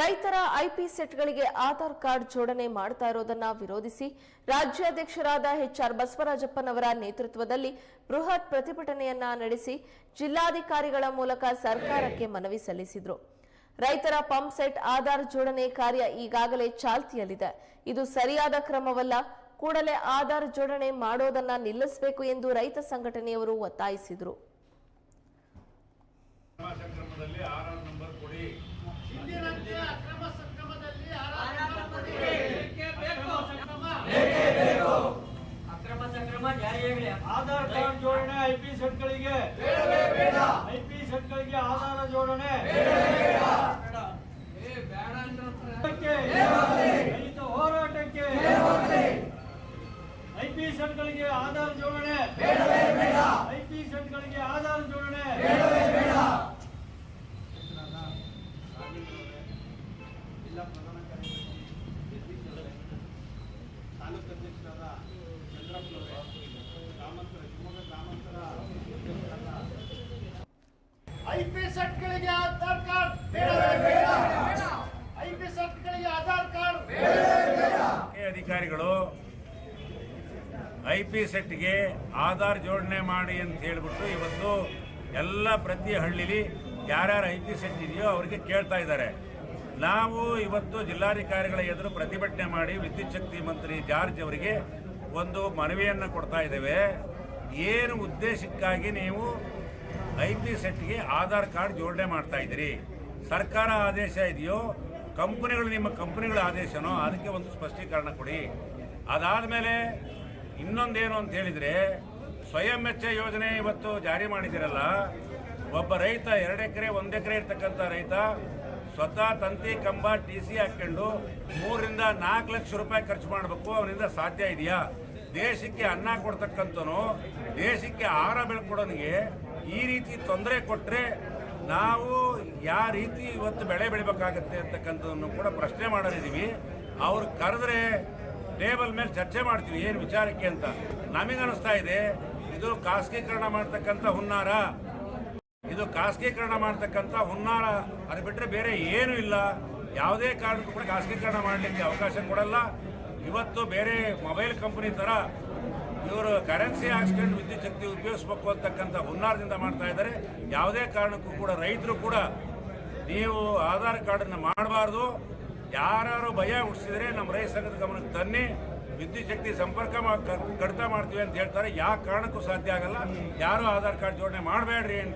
ರೈತರ ಐಪಿ ಸೆಟ್ಗಳಿಗೆ ಆಧಾರ್ ಕಾರ್ಡ್ ಜೋಡಣೆ ಮಾಡ್ತಾ ಇರೋದನ್ನ ವಿರೋಧಿಸಿ ರಾಜ್ಯಾಧ್ಯಕ್ಷರಾದ ಎಚ್ಆರ್ ಬಸವರಾಜಪ್ಪನವರ ನೇತೃತ್ವದಲ್ಲಿ ಬೃಹತ್ ಪ್ರತಿಭಟನೆಯನ್ನ ನಡೆಸಿ ಜಿಲ್ಲಾಧಿಕಾರಿಗಳ ಮೂಲಕ ಸರ್ಕಾರಕ್ಕೆ ಮನವಿ ಸಲ್ಲಿಸಿದ್ರು. ರೈತರ ಪಂಪ್ ಸೆಟ್ ಆಧಾರ್ ಜೋಡಣೆ ಕಾರ್ಯ ಈಗಾಗಲೇ ಚಾಲ್ತಿಯಲ್ಲಿದೆ. ಇದು ಸರಿಯಾದ ಕ್ರಮವಲ್ಲ, ಕೂಡಲೇ ಆಧಾರ್ ಜೋಡಣೆ ಮಾಡೋದನ್ನ ನಿಲ್ಲಿಸಬೇಕು ಎಂದು ರೈತ ಸಂಘಟನೆಯವರು ಒತ್ತಾಯಿಸಿದರು. ಆರ್ ನಂಬರ್ ಕೊಡಿ. ಹಿಂದಿನಂತೆ ಅಕ್ರಮ ಸಕ್ರಮದಲ್ಲಿ ಅಕ್ರಮ ಸಕ್ರಮ ಜಾರಿಯಾಗಲಿ ಆಧಾರ್ ಕಾರ್ಡ್ ಜೋಡಣೆ ಐಪಿ ಸೆಟ್ಗಳಿಗೆ. ಐಪಿ ಸೆಟ್ಗಳಿಗೆ ಆಧಾರ ಜೋಡಣೆ. ಹೋರಾಟಕ್ಕೆ, ರೈತ ಹೋರಾಟಕ್ಕೆ. ಐಪಿ ಸೆಟ್ಗಳಿಗೆ ಆಧಾರ್ ಜೋಡಣೆ ಐಪಿ ಸೆಟ್ಗಳಿಗೆ ಆಧಾರ್ ಜೋಡಣೆ ಜಿಲ್ಲಾ ಪ್ರಧಾನ ಕಾರ್ಯದರ್ಶಿ ತಾಲೂಕು ಅಧ್ಯಕ್ಷರಾದ ಚಂದ್ರಪ್ಪನವರೇ ಗ್ರಾಮಾಂತರ ಶಿವಮೊಗ್ಗ ಗ್ರಾಮಾಂತರ ಐಪಿ ಸೆಟ್ಗಳಿಗೆ ಆಧಾರ್ ಕಾರ್ಡ್ ಬೇಡ ಐಪಿ ಸೆಟ್ಗಳಿಗೆ ಆಧಾರ್ ಕಾರ್ಡ್ ಅಧಿಕಾರಿಗಳು ಐ ಪಿ ಸೆಟ್ಗೆ ಆಧಾರ್ ಜೋಡಣೆ ಮಾಡಿ ಅಂತ ಹೇಳ್ಬಿಟ್ಟು ಇವತ್ತು ಎಲ್ಲ ಪ್ರತಿ ಹಳ್ಳಿಲಿ ಯಾರ್ಯಾರು ಐ ಪಿ ಸೆಟ್ ಇದೆಯೋ ಅವರಿಗೆ ಕೇಳ್ತಾ ಇದ್ದಾರೆ. ನಾವು ಇವತ್ತು ಜಿಲ್ಲಾಧಿಕಾರಿಗಳ ಎದುರು ಪ್ರತಿಭಟನೆ ಮಾಡಿ ವಿದ್ಯುತ್ ಶಕ್ತಿ ಮಂತ್ರಿ ಜಾರ್ಜ್ ಅವರಿಗೆ ಒಂದು ಮನವಿಯನ್ನು ಕೊಡ್ತಾ ಇದ್ದೇವೆ. ಏನು ಉದ್ದೇಶಕ್ಕಾಗಿ ನೀವು ಐ ಪಿ ಸೆಟ್ಗೆ ಆಧಾರ್ ಕಾರ್ಡ್ ಜೋಡಣೆ ಮಾಡ್ತಾ ಇದ್ದೀರಿ? ಸರ್ಕಾರ ಆದೇಶ ಇದೆಯೋ? ಕಂಪನಿಗಳು ನಿಮ್ಮ ಕಂಪನಿಗಳ ಆದೇಶನೋ? ಅದಕ್ಕೆ ಒಂದು ಸ್ಪಷ್ಟೀಕರಣ ಕೊಡಿ. ಅದಾದ ಮೇಲೆ ಇನ್ನೊಂದೇನು ಅಂತ ಹೇಳಿದರೆ, ಸ್ವಯಂ ವೆಚ್ಚ ಯೋಜನೆ ಇವತ್ತು ಜಾರಿ ಮಾಡಿದಿರಲ್ಲ ಒಬ್ಬ ರೈತ ಎರಡು ಎಕರೆ, ಒಂದು ಎಕರೆ ಇರ್ತಕ್ಕಂಥ ರೈತ ಸ್ವತಃ ತಂತಿ ಕಂಬ ಟಿ ಸಿ ಹಾಕ್ಕೊಂಡು ಮೂರರಿಂದ ನಾಲ್ಕು ಲಕ್ಷ ರೂಪಾಯಿ ಖರ್ಚು ಮಾಡಬೇಕು, ಅವನಿಂದ ಸಾಧ್ಯ ಇದೆಯಾ? ದೇಶಕ್ಕೆ ಅನ್ನ ಕೊಡ್ತಕ್ಕಂಥನು ದೇಶಕ್ಕೆ ಆಹಾರ ಬೆಳ್ಕೊಡೋನಿಗೆ ಈ ರೀತಿ ತೊಂದರೆ ಕೊಟ್ಟರೆ ನಾವು ಯಾವ ರೀತಿ ಇವತ್ತು ಬೆಳೆ ಬೆಳಿಬೇಕಾಗತ್ತೆ ಅಂತಕ್ಕಂಥದ್ದನ್ನು ಕೂಡ ಪ್ರಶ್ನೆ ಮಾಡೋರಿದ್ದೀವಿ. ಅವ್ರು ಕರೆದ್ರೆ ಟೇಬಲ್ ಮೇಲೆ ಚರ್ಚೆ ಮಾಡ್ತೀವಿ, ಏನು ವಿಚಾರಕ್ಕೆ ಅಂತ. ನಮಗೆ ಅನಿಸ್ತಾ ಇದೆ, ಇದು ಖಾಸಗೀಕರಣ ಮಾಡ್ತಕ್ಕಂಥ ಹುನ್ನಾರ. ಇದು ಖಾಸಗೀಕರಣ ಮಾಡ್ತಕ್ಕಂಥ ಹುನ್ನಾರ, ಅದು ಬಿಟ್ಟರೆ ಬೇರೆ ಏನೂ ಇಲ್ಲ. ಯಾವುದೇ ಕಾರಣಕ್ಕೂ ಕೂಡ ಖಾಸಗೀಕರಣ ಮಾಡಲಿಕ್ಕೆ ಅವಕಾಶ ಕೊಡಲ್ಲ. ಇವತ್ತು ಬೇರೆ ಮೊಬೈಲ್ ಕಂಪನಿ ಥರ ಇವರು ಕರೆನ್ಸಿ ಹಾಕ್ಸ್ಕೊಂಡು ವಿದ್ಯುತ್ ಶಕ್ತಿ ಉಪಯೋಗಿಸ್ಬೇಕು ಅಂತಕ್ಕಂಥ ಹುನ್ನಾರದಿಂದ ಮಾಡ್ತಾ ಇದ್ದಾರೆ. ಯಾವುದೇ ಕಾರಣಕ್ಕೂ ಕೂಡ ರೈತರು ಕೂಡ ನೀವು ಆಧಾರ್ ಕಾರ್ಡನ್ನು ಮಾಡಬಾರ್ದು. ಯಾರು ಭಯ ಹುಟ್ಟಿಸಿದ್ರೆ ನಮ್ಮ ರೈತ ಸಂಘದ ಗಮನಕ್ಕೆ ತನ್ನಿ. ವಿದ್ಯುತ್ ಶಕ್ತಿ ಸಂಪರ್ಕ ಕಡಿತ ಮಾಡ್ತೀವಿ ಅಂತ ಹೇಳ್ತಾರೆ. ಯಾವ ಕಾರಣಕ್ಕೂ ಸಾಧ್ಯ ಆಗಲ್ಲ. ಯಾರು ಆಧಾರ್ ಕಾರ್ಡ್ ಜೋಡಣೆ ಮಾಡಬೇಡ್ರಿ